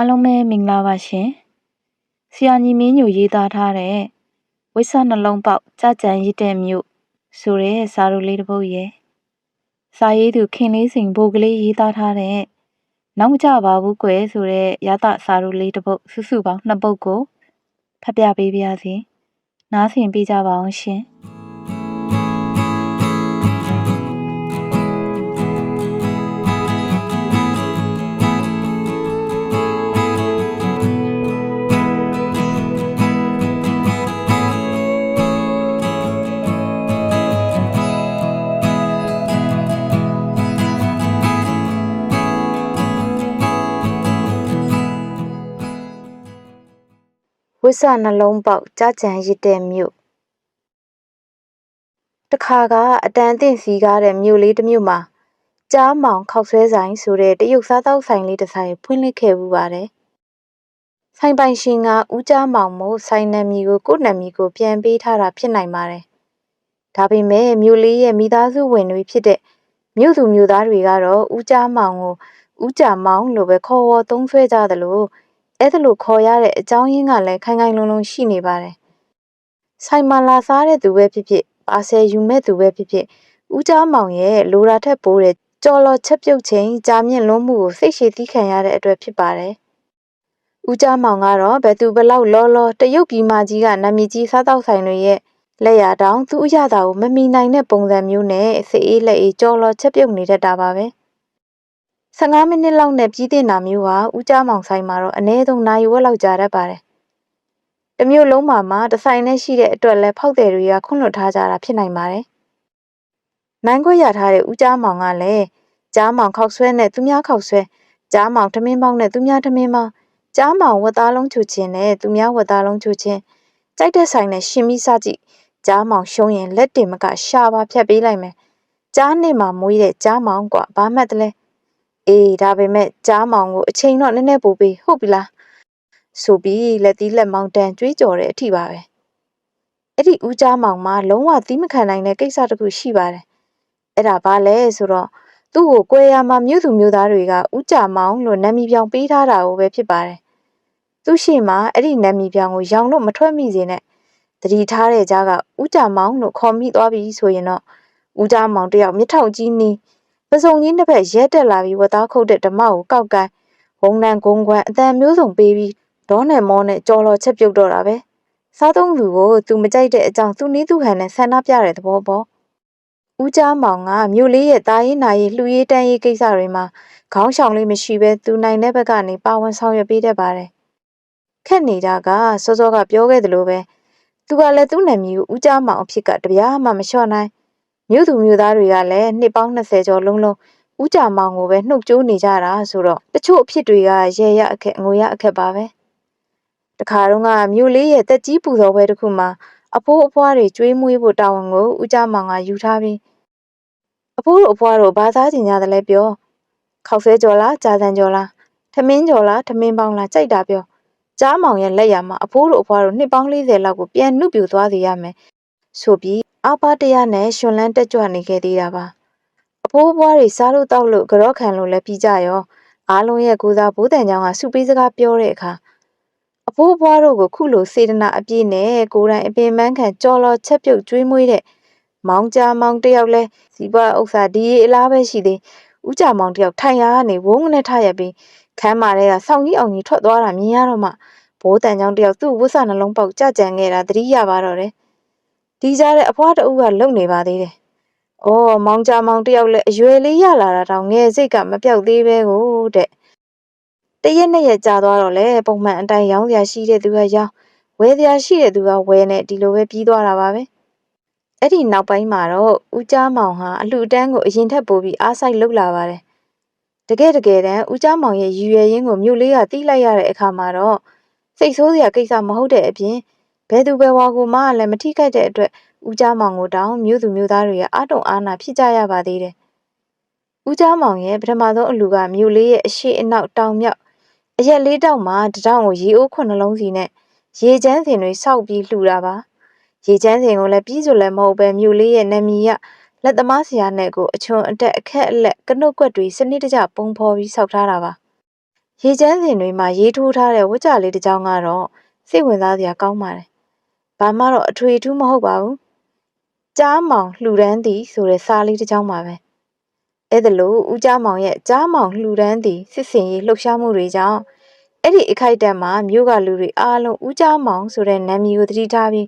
အားလုံးပဲမင်္ဂလာပါရှင်။ဆရာညီမင်းညိုရေးသားထားတဲ့ဝိဆနှလုံးပေါက်ကြာကြံရစ်တဲ့မြို့ဆိုတဲ့စာရုပ်လေးတစ်ပုဒ်ရဲ့စာရေးသူခင်လေးစိန်ဘိုးကလေးရေးသားထားတဲ့နောက်မကြပါဘူးကွယ်ဆိုတဲ့ရသစာရုပ်လေးတစ်ပုဒ်စုစုပေါင်းနှစ်ပုဒ်ကိုဖတ်ပြပေးပါရစေ။နားဆင်ပေးကြပါအောင်ရှင်။ ဆနှလုံးပေါက်ကြာကြံရစ်တဲ့မြို့တခါကအတန်အသင့်စီကားတဲ့မြို့လေးတစ်မြို့မှာကြားမောင်ခောက်ဆွဲဆိုင်ဆိုတဲ့တရုတ်စားတောက်ဆိုင်လေးတစ်ဆိုင်ဖွင့်လှစ်ခဲ့မှုပါတယ်။ဆိုင်ပိုင်ရှင်ကဦးကြားမောင်မို့ဆိုင်နာမည်ကိုကိုယ့်နာမည်ကိုပြန်ပေးထားတာဖြစ်နိုင်ပါတယ်။ဒါပေမဲ့မြို့လေးရဲ့မိသားစုဝင်တွေဖြစ်တဲ့မြို့သူမြို့သားတွေကတော့ဦးကြားမောင်ကိုဦးကြမောင်လို့ပဲခေါ်ဝေါ်သုံးဆွဲကြသလို အဲ့ဒါလို့ခေါ်ရတဲ့အကြောင်းရင်းကလည်းခိုင်ခိုင်လုံလုံရှိနေပါတယ်။ဆိုင်မှာလာစားတဲ့သူပဲဖြစ်ဖြစ်ပါဆယ်ယူမဲ့သူပဲဖြစ်ဖြစ်ဦးကြားမောင်ရဲ့လိုရာထက်ပိုးတဲ့ကြော်လော်ချက်ပြုတ်ချိန်ကြာမြင့်လွန်းမှုကိုစိတ်ရှည်သီးခံရတဲ့အတွက်ဖြစ်ပါတယ်။ဦးကြားမောင်ကတော့ဘယ်သူဘလောက်လောလောတရုတ်ပြည်မကြီးကနာမည်ကြီးစားတောက်ဆိုင်တွေရဲ့လက်ရတောင်သူ့အရသာကိုမမီနိုင်တဲ့ပုံစံမျိုးနဲ့စိတ်အေးလက်အေးကြော်လော်ချက်ပြုတ်နေတတ်တာပါပဲ။ 15မိနစ်လောက်နဲ့ပြီးတင်တာမျိုးဟာဦးကြမောင်ဆိုင်မှာတော့အနည်းဆုံးနိုင်ဝက်လောက်ကြာတတ်ပါတယ်။တမျိုးလုံးမှာမှတဆိုင်နဲ့ရှိတဲ့အတွက်လဲဖောက်တယ်တွေကခွန့်လွတ်ထားကြတာဖြစ်နိုင်ပါတယ်။နိုင်ခွက်ရထားတဲ့ဦးကြမောင်ကလည်းကြားမောင်ခောက်ဆွဲနဲ့သူများခောက်ဆွဲကြားမောင်ထမင်းပေါင်းနဲ့သူများထမင်းပေါင်းကြားမောင်ဝက်သားလုံးချူချင်းနဲ့သူများဝက်သားလုံးချူချင်းကြိုက်တဲ့ဆိုင်နဲ့ရှင်ပြီးစကြည့်ကြားမောင်ရှုံးရင်လက်တင်မကရှာပါဖြတ်ပေးလိုက်မယ်။ကြားနေမှာမွေးတဲ့ကြားမောင်ကဘာမှတ်တလဲ။ အေးဒါပေမဲ့ကြားမောင်ကိုအချိန်တော့နည်းနည်းပိုပေးဟုတ်ပြီလားဆိုပြီးလက်သီးလက်မောင်းတန်ကြွေးကြော်တဲ့အထိပါပဲအဲ့ဒီဦးကြားမောင်မှာလုံးဝသီးမခံနိုင်တဲ့ကိစ္စတစ်ခုရှိပါတယ်အဲ့ဒါဘာလဲဆိုတော့သူ့ကိုကွဲရမှာမြို့သူမြို့သားတွေကဦးကြမောင်လို့နာမည်ပြောင်ပေးထားတာကိုပဲဖြစ်ပါတယ်သူရှိမှအဲ့ဒီနာမည်ပြောင်ကိုရောင်လို့မထွက်မိစေနဲ့တတိထားတဲ့ကြားကဦးကြမောင်လို့ခေါ်မိသွားပြီဆိုရင်တော့ဦးကြမောင်တယောက်မြထောက်ကြီးနီး ပစုံကြီးနှစ်ဖက်ရဲတက်လာပြီးဝတ်သားခုတ်တဲ့ဓမ္မကိုကောက်ကိုင်းဝုံနံကုန်းခွန်းအတန်မျိုးစုံပေးပြီးဒေါနဲ့မောနဲ့ကြော်လော်ချက်ပြုတ်တော့တာပဲစားသုံးသူကိုသူမကြိုက်တဲ့အကြောင်းသူနည်းသူဟန်နဲ့ဆန္ဒပြတဲ့သဘောပေါ့ဦးကြားမောင်ကမြို့လေးရဲ့တာရင်နာရေးလှူရေးတန်းရေးကိစ္စတွေမှာခေါင်းဆောင်လေးမရှိပဲသူနိုင်တဲ့ဘက်ကနေပါဝင်ဆောင်ရွက်ပေးတတ်ပါတယ်ခက်နေတာကစောစောကပြောခဲ့သလိုပဲသူကလည်းသူ့နာမည်ကိုဦးကြားမောင်အဖြစ်ကတပြားမှမလျှော့နိုင် မြို့သူမြို့သားတွေကလည်းနှစ်ပေါင်း20ကျော်လုံးလုံးဦးကြမောင်ကိုပဲနှုတ်ကြိုးနေကြတာဆိုတော့တချို့အဖြစ်တွေကရဲရအခက်ငိုရအခက်ပါပဲတခါတော့ကမြို့လေးရဲ့တက်ကြီးပူဇော်ပွဲတစ်ခုမှာအဖိုးအဖွားတွေကျွေးမွေးဖို့တာဝန်ကိုဦးကြမောင်ကယူထားပြီးအဖိုးတို့အဖွားတို့ဘာသာကျင်ကြတယ်လဲပြောခောက်ဆဲကြော်လားကြာစံကြော်လားထမင်းကြော်လားထမင်းပေါင်းလားကြိုက်တာပြောကြားမောင်ရဲ့လက်ရမှာအဖိုးတို့အဖွားတို့နှစ်ပေါင်း40လောက်ကိုပြန်နှုတ်ပြသွားစေရမယ်ဆိုပြီး အပါတရားနဲ့ရှင်လန်းတက်ကြွနေခဲ့သေးတာပါအဖိုးဘွားတွေစားလို့တောက်လို့ကြော့ခံလို့လည်းပြီးကြရောအားလုံးရဲ့ကိုစားဘိုးတန်ချောင်းကစုပေးစကားပြောတဲ့အခါအဖိုးဘွားတို့ကိုခုလိုစေတနာအပြည့်နဲ့ကိုယ်တိုင်အပင်ပန်းခံကြော်လော်ချက်ပြုတ်ကျွေးမွေးတဲ့မောင်ကြမောင်တယောက်လဲစီပွားဥစ္စာဒီရေအလားပဲရှိသေးဦးကြမောင်တယောက်ထိုင်ရကနေဝုန်းနဲ့ထရပြီးခမ်းမာတဲ့ကစောင်းကြီးအောင်ကြီးထွက်သွားတာမြင်ရတော့မှဘိုးတန်ချောင်းတယောက်သူ့ဝတ်စာနှလုံးပေါက်ကြကြံခဲ့တာသတိရပါတော့တယ် ဒီကြားတဲ့အဖွားတအုပ်ကလုံနေပါသေးတယ်။အော်မောင်ကြမောင်တယောက်လည်းအရွယ်လေးရလာတာတောင်ငယ်စိတ်ကမပြောက်သေးပဲကိုတဲ့။တရက်နဲ့ရက်ကြာသွားတော့လေပုံမှန်အတိုင်းရောင်းစရာရှိတဲ့သူကရောင်းဝယ်စရာရှိတဲ့သူကဝယ်နဲ့ဒီလိုပဲပြီးသွားတာပါပဲ။အဲ့ဒီနောက်ပိုင်းမှာတော့ဦးကြားမောင်ဟာအလှတန်းကိုအရင်ထက်ပိုပြီးအားစိုက်လုပ်လာပါတယ်။တကယ်တကယ်တမ်းဦးကြားမောင်ရဲ့ရည်ရွယ်ရင်းကိုမြို့လေးကတီးလိုက်ရတဲ့အခါမှာတော့စိတ်ဆိုးစရာကိစ္စမဟုတ်တဲ့အပြင် ဘယ်သူဘယ်ဝါကိုမှလည်းမထိခိုက်တဲ့အတွက်ဦးကြားမောင်ကိုတောင်မြို့သူမြို့သားတွေရဲ့အတုံအားနာဖြစ်ကြရပါသေးတယ်။ဦးကြားမောင်ရဲ့ပထမဆုံးအလူကမြို့လေးရဲ့အရှိအနောက်တောင်မြောက်အရက်လေးတောက်မှာတထောင်ကိုရေအိုးခုနှလုံးစီနဲ့ရေချမ်းစင်တွေစောက်ပြီးလှူတာပါ။ရေချမ်းစင်ကိုလည်းပြီးဆိုလည်းမဟုတ်ပဲမြို့လေးရဲ့နာမည်ရလက်သမားဆရာနဲ့ကိုအချွန်အတက်အခက်အလက်ကနုတ်ကွက်တွေစနစ်တကျပုံဖော်ပြီးစောက်ထားတာပါရေချမ်းစင်တွေမှာရေးထိုးထားတဲ့ဝတ်ကြလေးတစ်ကြောင်းကတော့စိတ်ဝင်စားစရာကောင်းပါတယ်။ ဘာမှတော့အထွေထူးမဟုတ်ပါဘူး။ကြားမောင်လှူဒန်းသည်ဆိုတဲ့စာလေးတစ်ကြောင်းပါပဲ။အဲ့ဒါလို့ဦးကြားမောင်ရဲ့ကြားမောင်လှူဒန်းသည်စစ်စင်ရေးလှုပ်ရှားမှုတွေကြောင့်အဲ့ဒီအခိုက်အတန့်မှာမြို့ကလူတွေအားလုံးဦးကြားမောင်ဆိုတဲ့နာမည်ကိုသတိထားပြီး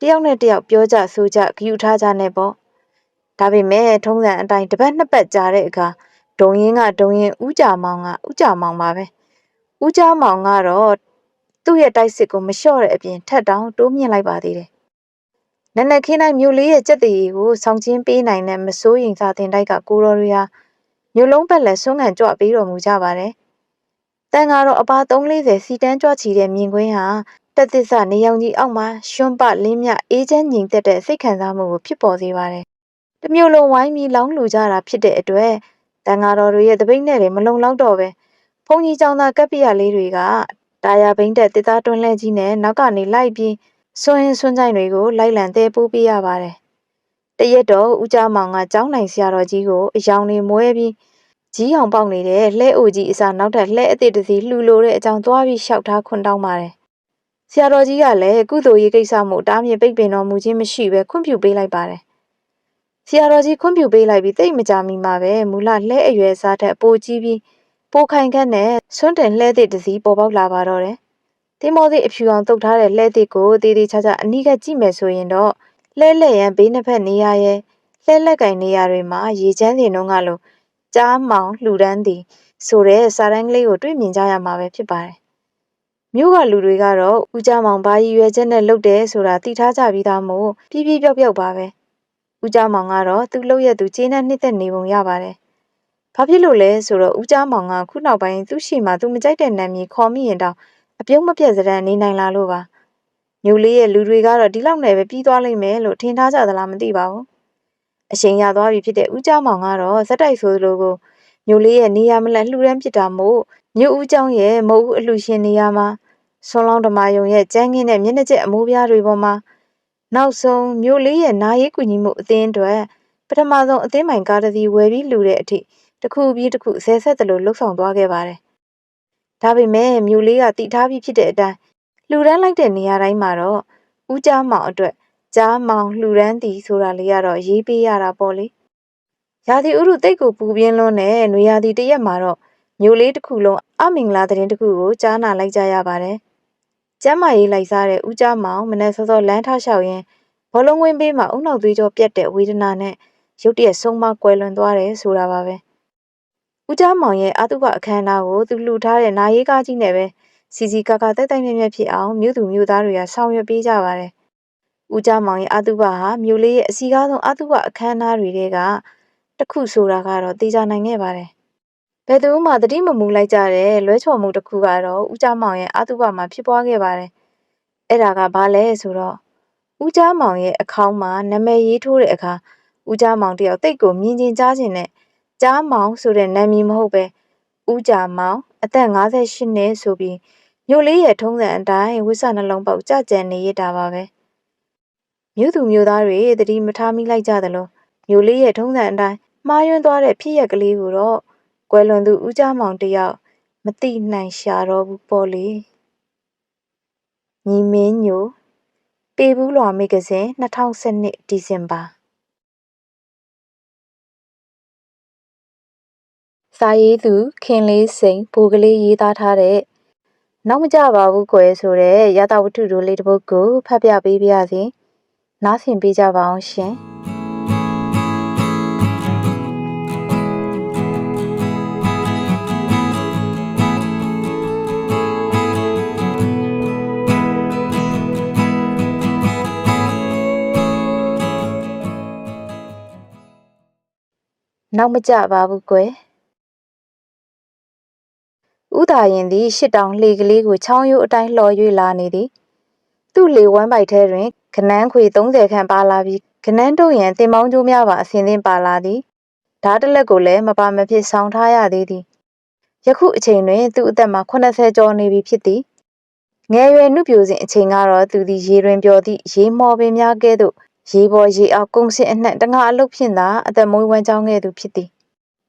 တယောက်နဲ့တယောက်ပြောကြဆိုကြဂရုထားကြနဲ့ပေါ့။ဒါပေမဲ့ထုံးစံအတိုင်းတစ်ပတ်နှစ်ပတ်ကြာတဲ့အခါဒုံရင်ကဒုံရင်ဥကြမောင်ကဥကြမောင်ပါပဲဥကြမောင်ကတော့ သူ့ရဲ့တိုက်စစ်ကိုမလျှော့တဲ့အပြင်ထက်တောင်တိုးမြင့်လိုက်ပါသေးတယ်နက်နက်ခင်းတိုင်းမြို့လေးရဲ့ကြက်တရီကိုဆောင်ချင်းပေးနိုင်တဲ့မစိုးရင်စာတင်တိုက်ကကိုတော်ရီဟာမြို့လုံးပတ်လက်ဆွမ်းခံကြွပေးတော်မူကြပါတယ်တန်ကတော့အပါ340စီတန်းကြွချီတဲ့မြင်ကွင်းဟာတက်သစ္စာနေရောင်ကြီးအောက်မှာရွှွန့်ပလင်းမြအေးချမ်းငြိမ်သက်တဲ့စိတ်ခံစားမှုကိုဖြစ်ပေါ်စေပါတယ်။တမျိုးလုံးဝိုင်းပြီးလောင်းလူကြတာဖြစ်တဲ့အတွက်တန်ဃာတော်တွေရဲ့တပိတ်နဲ့တွေမလုံလောက်တော့ပဲဘုန်းကြီးကျောင်းသားကပ္ပိယလေးတွေက တာယာဘိန်းတက်တစ်သားတွန်းလဲကြီးနဲ့နောက်ကနေလိုက်ပြီးဆွန်းရင်ဆွန်းကြိုင်တွေကိုလိုက်လံတဲပိုးပေးရပါတယ်။တရက်တော့ဦးကြမောင်ကကျောင်းနိုင်ဆရာတော်ကြီးကိုအယောင်တွေမွဲပြီးကြီးအောင်ပေါက်နေတဲ့လှဲအိုကြီးအစားနောက်ထပ်လှဲအသစ်တစ်စီးလှူလိုတဲ့အကြောင်းသွားပြီးလျှောက်ထားခွန်းတောင်းပါတယ်။ဆရာတော်ကြီးကလည်းကုသိုလ်ရေးကိစ္စမှုတားမြစ်ပိတ်ပင်တော်မူခြင်းမရှိဘဲခွင့်ပြုပေးလိုက်ပါတယ်။ဆရာတော်ကြီးခွင့်ပြုပေးလိုက်ပြီးတိတ်မကြမီမှာပဲမူလလှဲအရွယ်စားထက်ပိုကြီးပြီး ပိုခိုင်ခန့်နဲ့စွန့်တင်လှဲသည့်တစည်းပေါ်ပေါက်လာပါတော့တယ်။တင်းမောသည့်အဖြူအောင်တုတ်ထားတဲ့လှဲသည့်ကိုတည်တည်ချာချာအနီးကကြည့်မယ်ဆိုရင်တော့လှဲလက်ရန်ဘေးနှစ်ဖက်နေရာရဲ့လှဲလက်ကင်နေရာတွေမှာရေချမ်းစင်တုံးကလိုကြားမောင်လှူဒန်းသည်ဆိုတဲ့စာတန်းကလေးကိုတွေ့မြင်ကြရမှာပဲဖြစ်ပါတယ်။မြို့ကလူတွေကတော့ဦးကြမောင်ဘာရည်ရွယ်ချက်နဲ့လုပ်တယ်ဆိုတာသိထားကြပြီးသားမို့ပြပြပြောက်ပြောက်ပါပဲ။ဦးကြမောင်ကတော့သူ့လုပ်ရသူကျေးနပ်နှစ်သက်နေပုံရပါတယ် ဘာဖြစ်လို့လဲဆိုတော့ဦးကြားမောင်ကခုနောက်ပိုင်းသူ့ရှိမှသူမကြိုက်တဲ့နာမည်ခေါ်မိရင်တောင်အပြုံးမပြတ်စရန်နေနိုင်လာလို့ပါမျိုးလေးရဲ့လူတွေကတော့ဒီလောက်နဲ့ပဲပြီးသွားလိမ့်မယ်လို့ထင်ထားကြသလားမသိပါဘူးအရှင်ရသွားပြီဖြစ်တဲ့ဦးကြားမောင်ကတော့ဇက်တိုက်ဆိုလိုကိုမျိုးလေးရဲ့နေရာမလက်လှူဒန်းပစ်တာမို့မြို့ဦးကျောင်းရဲ့မဟုတ်အလှရှင်နေရာမှာဆွန်လောင်းဓမာယုံရဲ့ကြမ်းခင်းတဲ့မျက်နှာကျက်အမိုးပြားတွေပေါ်မှာနောက်ဆုံးမြို့လေးရဲ့နာရေးကူညီမှုအသင်းအတွက်ပထမဆုံးအသင်းပိုင်ကားတစ်စီးဝယ်ပြီးလှူတဲ့အထိ တစ်ခုပြီးတစ်ခုဆဲဆက်သလိုလှုပ်ဆောင်သွားခဲ့ပါတယ်။ဒါပေမဲ့မြို့လေးကတည်ထားပြီးဖြစ်တဲ့အတိုင်းလှူဒန်းလိုက်တဲ့နေရာတိုင်းမှာတော့ဦးကြားမောင်အတွက်ကြားမောင်လှူဒန်းသည်ဆိုတာလေးကတော့ရေးပေးရတာပေါ့လေ။ရာသီဥတုတိတ်ကိုပူပြင်းလွန်းတဲ့နွေရာသီတရက်မှာတော့မြို့လေးတစ်ခုလုံးအမင်္ဂလာသတင်းတစ်ခုကိုကြားနာလိုက်ကြရပါတယ်။ကျမ်းမာရေးလိုက်စားတဲ့ဦးကြမောင်မနေ့စောစောလမ်းထောက်လျှောက်ရင်းဘောလုံးဝင်းပေးမှာအုံနောက်သွေးကြောပြတ်တဲ့ဝေဒနာနဲ့ရုတ်တရက်ဆုံးမကွယ်လွန်သွားတယ်ဆိုတာပါပဲ ဦးကြမောင်ရဲ့အာတုဘအခမ်းအနားကိုသူလှူထားတဲ့နာရေးကားကြီးနဲ့ပဲစီစီကာကာတိုက်တိုက်မြက်မြက်ဖြစ်အောင်မြို့သူမြို့သားတွေကဆောင်ရွက်ပေးကြပါတယ်ဦးကြမောင်ရဲ့အာတုဘဟာမြို့လေးရဲ့အစီကားဆုံးအာတုဘအခမ်းအနားတွေကတခုဆိုတာကတော့သိကြနိုင်ခဲ့ပါတယ်ဘယ်သူမှသတိမမူလိုက်ကြတဲ့လွဲချော်မှုတစ်ခုကတော့ဦးကြမောင်ရဲ့အတုပမှာဖြစ်ပွားခဲ့ပါတယ်။အဲ့ဒါကဘာလဲဆိုတော့ဦးကြမောင်ရဲ့အခေါင်းမှာနာမည်ရေးထိုးတဲ့အခါဦးကြမောင်တယောက်တိတ်ကိုမြင်ချင်းကြားချင်းနဲ့ ကြားမောင်ဆိုတဲ့နာမည်မဟုတ်ပဲဦးကြမောင်အသက်58နှစ်ဆိုပြီးမြို့လေးရဲ့ထုံးစံအတိုင်းဝိဆနှလုံးပေါက်ကြကြံနေရတာပါပဲ။မြို့သူမြို့သားတွေတတိမထားမိလိုက်ကြသလိုမြို့လေးရဲ့ထုံးစံအတိုင်းမှားယွင်းသွားတဲ့ဖြစ်ရက်ကလေးကိုတော့ကွယ်လွန်သူဦးကြမောင်တယောက်မသိနိုင်ရှာတော့ဘူးပေါ့လေညီမင်းညိုပေဘူးလွာမဂဇင်း2012ဒီဇင်ဘာ စာရေးသူခင်လေးစိန်ဘူကလေးရေးသားထားတဲ့နောက်မကြပါဘူးကွယ်ဆိုတဲ့ရတဝတ္ထုတို့လေးတစ်ပုဒ်ကိုဖတ်ပြပေးပါရစေနားဆင်ပေးကြပါအောင်ရှင်နောက်မကြပါဘူးကွယ် ဥသာရင်သည်ရှစ်တောင်လှေကလေးကိုချောင်းရိုးအတိုင်းလှော်၍လာနေသည်သူ့လေဝမ်းပိုက်ထဲတွင်ခနန်းခွေ30ခန့်ပါလာပြီးခနန်းတို့ရန်တင်မောင်းကျိုးများပါအစင်းသင်းပါလာသည်ဓာတ်တလက်ကိုလည်းမပါမဖြစ်ဆောင်ထားရသေးသည်ယခုအချိန်တွင်သူ့အသက်မှာ80ကျော်နေပြီဖြစ်သည်ငယ်ရွယ်နှုတ်ပြိုစဉ်အချိန်ကတော့သူသည်ရေတွင်ပျော်သည့်ရေမော်ပင်များကဲ့သို့ရေပေါ်ရေအောက်ကုန်းစင်အနှံ့တငါအလုတ်ဖြင့်သာအသက်မွေးဝမ်းကြောင်းခဲ့သူဖြစ်သည်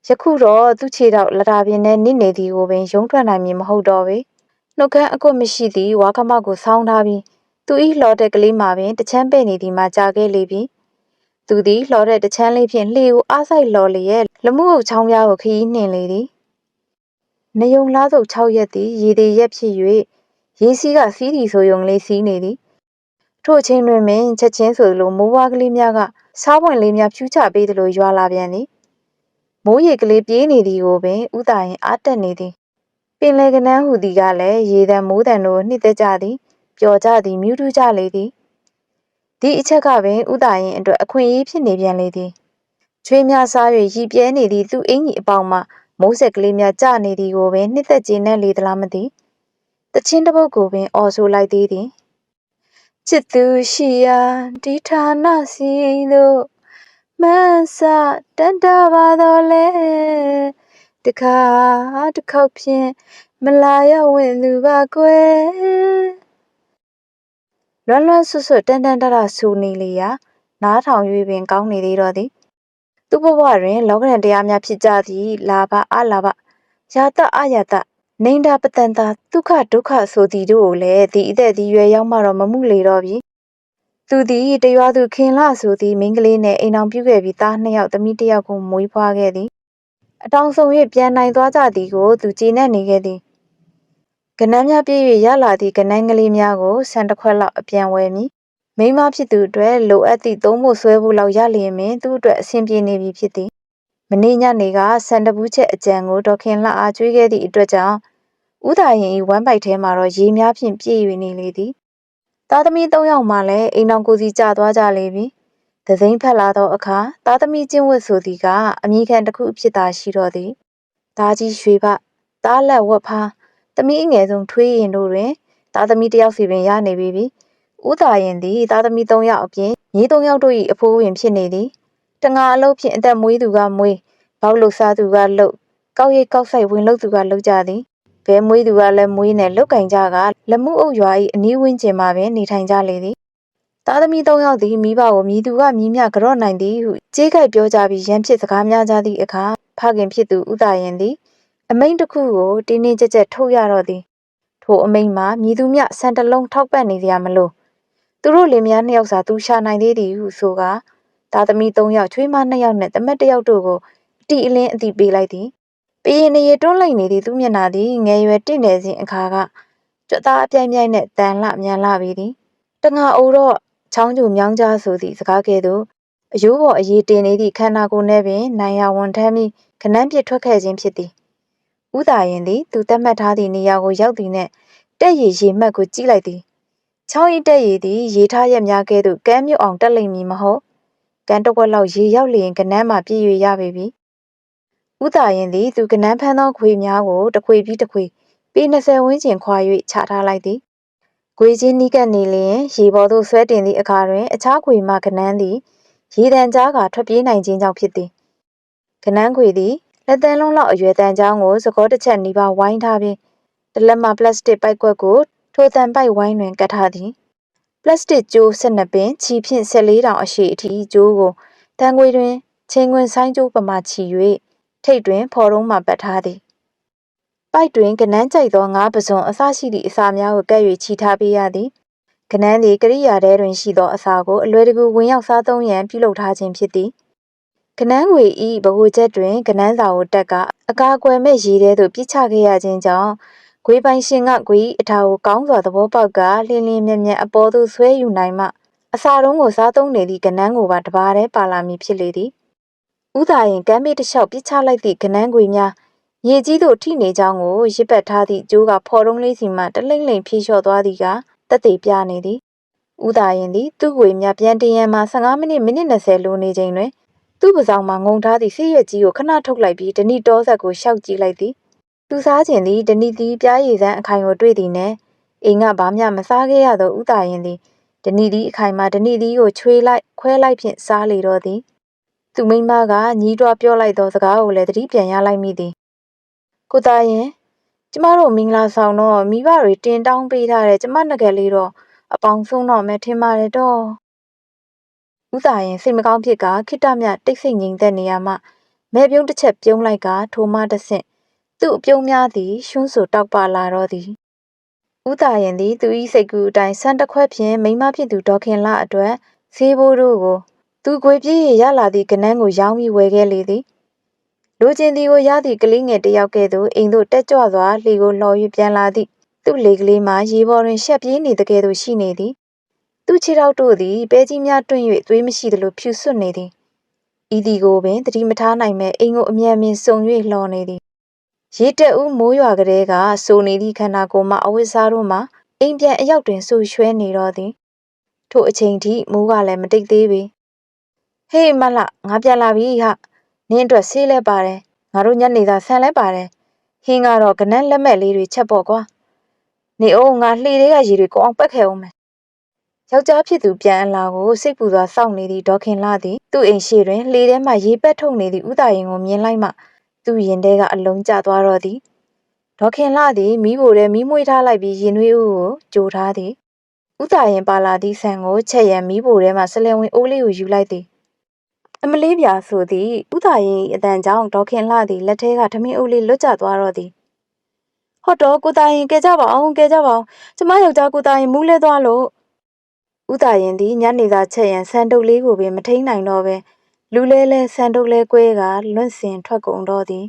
ယခုတော့သူ့ခြေထောက်လတာပြင်းနဲ့နစ်နေသည်ကိုပင်ယုံထွက်နိုင်မည်မဟုတ်တော့ပေနှုတ်ခမ်းအကွတ်မရှိသည့်ဝါခမောက်ကိုဆောင်းထားပြီးသူ၏လှော်တဲ့ကလေးမှာပင်တချမ်းပဲ့နေသည်မှကြာခဲ့လေပြီသူသည်လှော်တဲ့တချမ်းလေးဖြင့်လှေကိုအားဆိုင်လှော်လျက်လမှုအုပ်ချောင်းပြားကိုခရီးနှင်လေသည်နေုံလားစုပ်6ရက်သည်ရေသည်ရက်ဖြစ်၍ရေစီးကစီးသည်ဆိုယုံလေးစီးနေသည်ထို့အချိန်တွင်ပင်ချက်ချင်းဆိုလိုမိုးဝါးကလေးများကစားပွင့်လေးများဖြူးချပေးသလိုရွာလာပြန်သည် မိုးရေကလေးပြေးနေသည်ကိုပင်ဥတာရင်အားတက်နေသည်ပင်လေကနန်းဟူသည်ကလည်းရေတံမိုးတံတို့နှစ်သက်ကြသည်ပျော်ကြသည်မြူးထူးကြလေသည်ဒီအချက်ကပင်ဥတာရင်အတွက်အခွင့်အရေးဖြစ်နေပြန်လေသည်ချွေးများစား၍ရီပြဲနေသည့်သူ့အင်ကြီးအပေါင်းမှမိုးဆက်ကလေးများကျနေသည်ကိုပင်နှစ်သက်ကျေနပ်လေသလားမသိတချင်းတစ်ပုတ်ကိုပင်အော်ဆိုလိုက်သေးသည်ချစ်သူရှိရာဒီဌာနစီတို့ မဆတန်တာပါတော့လေတခါတစ်ခေါက်ဖြင့်မလာရောက်ဝင်သူပါကွယ်လွမ်းလွမ်းဆွတ်ဆွတ်တန်တန်တရဆူနေလေရာနားထောင်၍ပင်ကောင်းနေသေးတော့သည်သူ့ဘဝတွင်လောကရန်တရားများဖြစ်ကြသည်လာဘအလာဘယာတအယာတနေတာပတန်တာဒုက္ခဒုက္ခဆိုသည်တို့ကိုလည်းဒီအသက်ဒီရွယ်ရောက်မှတော့မမှုလေတော့ပြီ သူသည်တရွာသူခင်လာဆိုသည်မိန်းကလေးနဲ့အိမ်အောင်ပြုခဲ့ပြီးသားနှစ်ယောက်သမီးတစ်ယောက်ကိုမွေးဖွားခဲ့သည်အတောင်ဆုံ၍ပြန်နိုင်သွားကြသည်ကိုသူကြည်နပ်နေခဲ့သည်ကနန်းများပြည့်၍ရလာသည့်ကနန်းကလေးများကိုဆန်တစ်ခွက်လောက်အပြန်ဝယ်မည်မိမဖြစ်သူအတွက်လိုအပ်သည့်သုံးဖို့ဆွဲဖို့လောက်ရလျင်ပင်သူ့အတွက်အဆင်ပြေနေပြီဖြစ်သည်မနေ့ညနေကဆန်တပူးချက်အကြံကိုဒေါခင်လှအားကျွေးခဲ့သည့်အတွက်ကြောင့်ဥသာရင်၏ဝမ်းပိုက်ထဲမှာတော့ရေများဖြင့်ပြည့်၍နေလေသည် သားသမီး၃ယောက်မှလည်းအိမ်တော်ကိုစီကြသွားကြလေပြီသသိန်းဖက်လာသောအခါသားသမီးချင်းဝတ်ဆိုသည်ကအမိခံတစ်ခုဖြစ်သာရှိတော့သည်သားကြီးရွှေဘသားလက်ဝက်ဖားသမီးအငယ်ဆုံးထွေးရင်တို့တွင်သားသမီးတစ်ယောက်စီပင်ရနေပြီပြီဥသာရင်သည်သားသမီး၃ယောက်အပြင်ညီ၃ယောက်တို့၏အဖိုးဝင်ဖြစ်နေသည်တငါအလုပ်ဖြင့်အသက်မွေးသူကမွေးဘောက်လုစားသူကလုကောက်ရိတ်ကောက်ဆိုင်ဝင်လုသူကလုကြသည် ဘဲမွေးသူကလည်းမွေးနဲ့လုတ်ကင်ကြကလက်မှုအုပ်ရွာ၏အနီးဝန်းကျင်မှာပင်နေထိုင်ကြလေသည်သားသမီး၃ယောက်သည်မိဘကိုမြည်သူကမြည်မြကြော့နိုင်သည်ဟုကြေးကြိုက်ပြောကြပြီးရန်ဖြစ်စကားများကြသည့်အခါဖခင်ဖြစ်သူဥသာရင်သည် အမိန်တစ်ခုကိုတင်းတင်းကြပ်ကြပ်ထုတ်ရတော့သည်ထိုအမိန်မှာမြည်သူမြဆန်တလုံးထောက်ပံ့နေစရာမလိုသူတို့လင်မယားနှစ်ယောက်စာသူရှာနိုင်သေးသည်ဟုဆိုကာသားသမီး၃ယောက်ချွေးမ၂ယောက်နှင့်တမက်တစ်ယောက်တို့ကိုအတီအလင်းအတိပေးလိုက်သည် ပရင်နေရတွန်းလိုက်နေသည့်သူမျက်နှာသည်ငယ်ရွယ်တင့်တယ်စဉ်အခါကကြွသားအပြိုင်ပြိုင်နဲ့တန်လှမြန်လှပေသည်တငါအိုတော့ချောင်းကျူမြောင်းကြားဆိုသည့်စကားကဲ့သို့အယိုးပေါ်အရေးတင်နေသည့်ခန္ဓာကိုယ်နှင့်ပင်နိုင်ရဝန်ထမ်းပြီးခနန်းပြစ်ထွက်ခဲ့ခြင်းဖြစ်သည်ဥသာရင်သည်သူတတ်မှတ်ထားသည့်နေရာကိုရောက်သည်နှင့်တက်ရည်ရေမှတ်ကိုကြည့်လိုက်သည်ချောင်းဤတက်ရည်သည်ရေထားရက်များကဲ့သို့ကမ်းမြုပ်အောင်တက်လိမ့်မည်မဟုတ်ကမ်းတစ်ဝက်လောက်ရေရောက်လျင်ကနန်းမှာပြည့်၍ရပေပြီ ဥသာရင်သည်သူကနန်းဖန်းသောခွေများကိုတစ်ခွေပြီးတစ်ခွေပေ20ဝန်းကျင်ခွာ၍ချထားလိုက်သည်။ခွေချင်းနီးကပ်နေလျင်ရေပေါ်သို့ဆွဲတင်သည့်အခါတွင် အခြားခွေမှကနန်းသည်ရေတံကြားကထွက်ပြေးနိုင်ခြင်းကြောင့်ဖြစ်သည်။ကနန်းခွေသည်လက်တန်းလုံးလောက်အရွယ်တန်ချောင်းကိုစကောတစ်ချက်နီးပါးဝိုင်းထားပြီးတလက်မှပလတ်စတစ်ပိုက်ကွက်ကိုထိုတန်ပိုက်ဝိုင်းတွင်ကတ်ထားသည်။ပလတ်စတစ်ကျိုး12ပင်ခြီဖြင့်14တောင်အရှိအထိကျိုးကိုတန်ခွေတွင်ချင်းခွင်ဆိုင်ကျိုးပမာချီ၍ ထိတ်တွင်ဖော်တုံးမှပတ်ထားသည်ပိုက်တွင်ကနန်းကြိုက်သောငါးပစုံအစရှိသည့်အစာများကိုကပ်၍ချီထားပေးရသည်ကနန်းသည်ကရိယာထဲတွင်ရှိသောအစာကိုအလွယ်တကူဝင်ရောက်စားသုံးရန်ပြုလုပ်ထားခြင်းဖြစ်သည်ကနန်းငွေဤဗဟိုချက်တွင်ကနန်းစာကိုတက်ကအကာအကွယ်မဲ့ရေထဲသို့ပြစ်ချခဲ့ရခြင်းကြောင့်ဂွေပိုင်ရှင်ကဂွေအထာကိုကောင်းစွာသဘောပေါက်ကလင်းလင်းမြက်မြက်အပေါ်သို့ဆွဲယူနိုင်မှအစာတုံးကိုစားသုံးနေသည့်ကနန်းကိုပါတပါးတည်းပါလာမည်ဖြစ်လေသည် ဥသာရင်ကမ်းဘေးတစ်လျှောက်ပြစ်ချလိုက်သည့်ကနန်းခွေများရေကြီးသို့ထိနေကြောင်းကိုရစ်ပတ်ထားသည့်ကျိုးကဖော်တုံးလေးစီမှတလိမ့်လိမ့်ဖြေလျှော့သွားသည်ကတက်သေးပြနေသည်ဥသာရင်သည်သူ့ခွေများပြန်တင်ရန်မှ15မိနစ်မိနစ်20လိုနေချိန်တွင်သူ့ပစောင်မှာငုံထားသည့်ဆေးရွက်ကြီးကိုခဏထုတ်လိုက်ပြီးဒဏိတောဆက်ကိုရှောက်ကြည့်လိုက်သည်သူစားခြင်းသည်ဒဏိသည်ပြားရည်စမ်းအခိုင်ကိုတွေ့သည်နှင့်အိမ်ကဘာမျှမစားခဲ့ရသောဥသာရင်သည်ဒဏိသည်အခိုင်မှာဒဏိသည်ကိုချွေလိုက်ခွဲလိုက်ဖြင့်စားလေတော့သည် သူမိမကညီးတွားပြောလိုက်သောစကားကိုလည်းသတိပြန်ရလိုက်မိသည်ကိုသားရင်ကျမတို့မင်္ဂလာဆောင်တော့မိဘတွေတင်တောင်းပေးထားတဲ့ကျမငကယ်လေးတော့အပေါင်းဆုံးတော့မယ်ထင်ပါတယ်တော့ဥသားရင်စိတ်မကောင်းဖြစ်ကခိတ္တမြတိတ်ဆိတ်ငြိမ်သက်နေရမှမဲပြုံးတစ်ချက်ပြုံးလိုက်ကထိုမှတစ်ဆင့်သူ့အပြုံးများသည်ရှွန်းဆိုတောက်ပလာတော့သည်ဥတာရင်သည်သူ၏စိတ်ကူးအတိုင်းဆန်းတစ်ခွက်ဖြင့်မိန်းမဖြစ်သူဒေါခင်လာအတွက်ဈေးဘိုးတို့ကို သူခွေပြည့်ရလာသည့်ကနန်းကိုရောင်းပြီးဝယ်ခဲ့လေသည်လူချင်းသည်ကိုရသည့်ကလေးငယ်တစ်ယောက်ကဲ့သို့အိမ်သို့တက်ကြွစွာလှေကိုလှော်၍ပြန်လာသည်သူ့လေကလေးမှာရေပေါ်တွင်ရှက်ပြေးနေတကယ်သို့ရှိနေသည်သူ့ခြေထောက်တို့သည်ပဲကြီးများတွန့်၍သွေးမရှိသလိုဖြူဆွတ်နေသည်ဤသည်ကိုပင်တတိမထားနိုင်မဲ့အိမ်ကိုအမြန်မြင်စုံ၍လှော်နေသည်ရေတက်ဦးမိုးရွာကလေးကစိုးနေသည့်ခန္ဓာကိုယ်မှအဝတ်စားတို့မှအိမ်ပြန်အရောက်တွင်ဆူရွှဲနေတော့သည်ထို့အချိန်ထိမိုးကလည်းမတိတ်သေးပေ ဟေးမလငါပြန်လာပြီဟာနင်းအတွက်ဆေးလဲပါတယ်ငါတို့ညနေသာဆန်လဲပါတယ်ဟင်းကတော့ကနန်းလက်မဲ့လေးတွေချက်ပေါ့ကွာနေအောင်ငါလှေတွေကရေတွေကိုအောင်ပက်ခဲ့အောင်မယ်ယောက်ျားဖြစ်သူပြန်အလာကိုစိတ်ပူစွာစောင့်နေသည့်ဒေါခင်လာသည်သူ့အိမ်ရှိတွင်လှေထဲမှရေပက်ထုတ်နေသည့်ဥတာရင်ကိုမြင်လိုက်မှသူ့ရင်ထဲကအလုံးကျသွားတော့သည်ဒေါခင်လာသည်မိဖို့ထဲမိမွေးထားလိုက်ပြီးရင်နှွေးဦးကိုကြိုထားသည်ဥတာရင်ပါလာသည့်ဆန်ကိုချက်ရန်မိဖို့ထဲမှဆလဲဝင်အိုးလေးကိုယူလိုက်သည် အမလေးပြာဆိုသည်ဥတာရင်အတန်ကြောင့်ဒေါခင်လာသည်လက်ထဲကထမင်းအိုးလေးလွတ်ကျသွားတော့သည်ဟောတော့ကိုတာရင်ကဲကြပါအောင်ကဲကြပါအောင်ကျမယောက်ျားကိုတာရင်မူးလဲသွားလို့ဥတာရင်သည်ညနေသာချက်ရန်ဆန်တုပ်လေးကိုပင်မထိန်နိုင်တော့ပဲလူလဲလဲဆန်တုပ်လဲကွဲကလွန့်စင်ထွက်ကုန်တော့သည်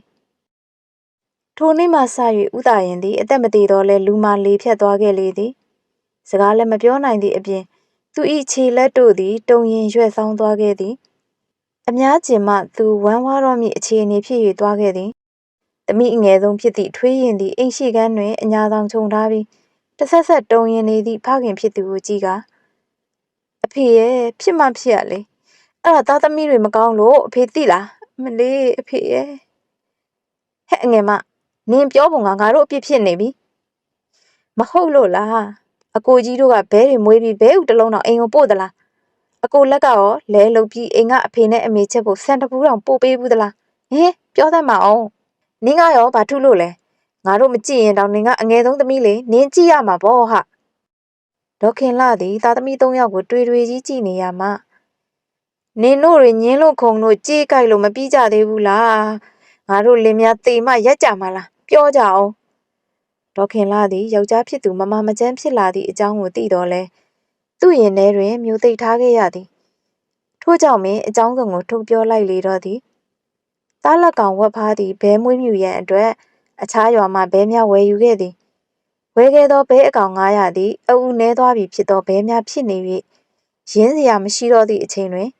ထိုနေ့မှစ၍ဥတာရင်သည်အသက်မသေးတော့လဲလူမာလေးဖြတ်သွားခဲ့လေသည်စကားလည်းမပြောနိုင်သည့်အပြင်သူ၏ခြေလက်တို့သည်တုံရင်ရွက်ဆောင်သွားခဲ့သည် အများကျင်မှသူဝမ်းဝါတော့မည့်အခြေအနေဖြစ်၍သွားခဲ့သည်။တမိအငယ်ဆုံးဖြစ်သည့်ထွေးရင်သည်အိမ်ရှိကန်းတွင်အညာဆောင်ခြုံထားပြီးတဆက်ဆက်တုံရင်နေသည့်ဖခင်ဖြစ်သူကိုကြည့်ကအဖေရဲ့ဖြစ်မှဖြစ်ရလေအဲ့ဒါသားသမီးတွေမကောင်းလို့အဖေသိလားမလေးအဖေရဲ့ဟဲ့အငယ်မနင်ပြောပုံကငါတို့အပြစ်ဖြစ်နေပြီမဟုတ်လို့လားအကိုကြီးတို့ကဘဲတွေမွေးပြီးဘဲဥတလုံးတော့အိမ်ကိုပို့သလား အကိုလက်ကရောလဲလုတ်ပြီးအိမ်ကအဖေနဲ့အမေချက်ဖို့စံတပူးတောင်ပို့ပေးဘူးသလားဟင်ပြောတတ်မအောင်နင်းကရောဘာထုလို့လဲငါတို့မကြည့်ရင်တောင်နင်ကအငယ်ဆုံးသမီးလေနင်းကြည့်ရမှာပေါ့ဟာဒေါခင်လာသည်သားသမီး၃ယောက်ကိုတွေ့တွေ့ကြီးကြည့်နေရမှာနင်တို့တွေညင်းလို့ခုံလို့ကြေးကြိုက်လို့မပြီးကြသေးဘူးလားငါတို့လင်များတေမရက်ကြမှာလားပြောကြအောင်ဒေါခင်လာသည်ယောက်ျားဖြစ်သူမမမချမ်းဖြစ်လာသည့်အကြောင်းကိုသိတော်လဲ သူ့ရင်ထဲတွင်မျိုးသိပ်ထားခဲ့ရသည်ထို့ကြောင့်ပင်အကြောင်းစုံကိုထုတ်ပြောလိုက်လေတော့သည်သားလက်ကောင်ဝက်ဖားသည်ဘဲမွေးမြူရန်အတွက်အခြားရွာမှဘဲများဝယ်ယူခဲ့သည်ဝယ်ခဲ့သောဘဲအကောင်900သည်အူနဲသွားပြီဖြစ်သောဘဲများဖြစ်နေ၍ရင်းစရာမရှိတော့သည့်အချိန်တွင်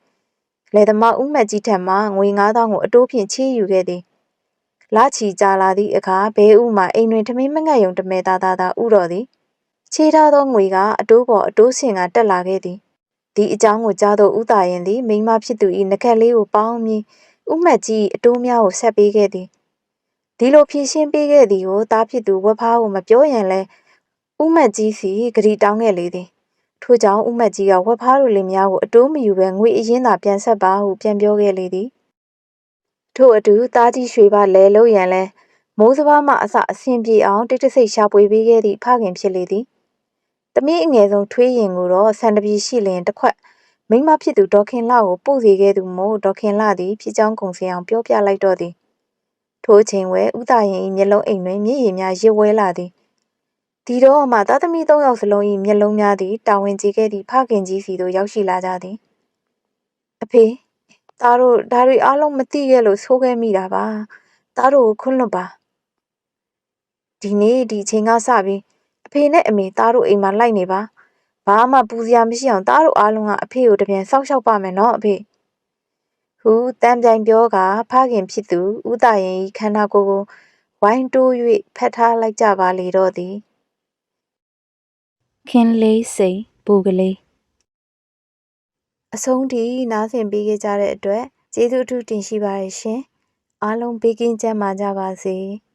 လေသမားဦးမတ်ကြီးထံမှငွေ9000ကိုအတိုးဖြင့်ချေးယူခဲ့သည်လချီကြလာသည့်အခါဘဲဥမှအိမ်တွင်ထမင်းမငတ်ယုံတမဲသားသားသာဥတော်သည် ချေးထားသောငွေကအတိုးပေါ်အတိုးဆင်ကတက်လာခဲ့သည်ဒီအကြောင်းကိုကြားသောဥတာရင်သည်မိမဖြစ်သူ၏နကက်လေးကိုပေါင်းပြီးဥမတ်ကြီးအတိုးများကိုဆက်ပေးခဲ့သည်ဒီလိုဖြည့်ရှင်းပေးခဲ့သည်ကိုတားဖြစ်သူဝက်ဖားကိုမပြောရင်လဲဥမတ်ကြီးစီဂရီတောင်းခဲ့လေသည်ထို့ကြောင့်ဥမတ်ကြီးကဝက်ဖားတို့လင်များကိုအတိုးမယူဘဲငွေအရင်သာပြန်ဆက်ပါဟုပြန်ပြောခဲ့လေသည်ထို့အတူတားကြီးရွှေပါလဲလို့ရန်လဲမိုးစဘာမှအစအဆင်ပြေအောင်တိတ်တဆိတ်ရှာပွေပေးခဲ့သည့်ဖခင်ဖြစ်လေသည် တမီးအငယ်ဆုံးထွေးရင်ကိုတော့ဆန်တပီရှိလျင်တစ်ခွက်မိမဖြစ်သူဒေါခင်လာကိုပို့စေခဲ့သူမို့ဒေါခင်လာသည်ဖြစ်ကြောင်းကုံစင်အောင်ပြောပြလိုက်တော့သည်ထိုအချိန်ဝဲဥတာရင်၏မျက်လုံးအိမ်တွင်မျက်ရည်များရစ်ဝဲလာသည်ဒီတော့မှသားသမီးသုံးယောက်စလုံး၏မျက်လုံးများသည်တာဝန်ကြီးခဲ့သည့်ဖခင်ကြီးစီသို့ရောက်ရှိလာကြသည်အဖေသားတို့ဒါတွေအားလုံးမသိခဲ့လို့ဆိုးခဲ့မိတာပါသားတို့ကိုခွန်းလွတ်ပါဒီနေ့ဒီအချိန်ကစပြီး အဖေနဲ့အမေသားတို့အိမ်မှာလိုက်နေပါဘာမှပူစရာမရှိအောင်သားတို့အားလုံးကအဖေကိုတပြန်စောက်ရှောက်ပါမယ်နော်အဖေဟူတန်ပြိုင်ပြောကဖခင်ဖြစ်သူဥတာရင်ဤခန္ဓာကိုယ်ကိုဝိုင်းတိုး၍ဖက်ထားလိုက်ကြပါလေတော့သည်ခင်လေးစိန်ပူကလေးအဆုံးထိနားဆင်ပေးခဲ့ကြတဲ့အတွက်ကျေးဇူးအထူးတင်ရှိပါတယ်ရှင်အားလုံးဘေးကင်းကြပါကြပါစေ။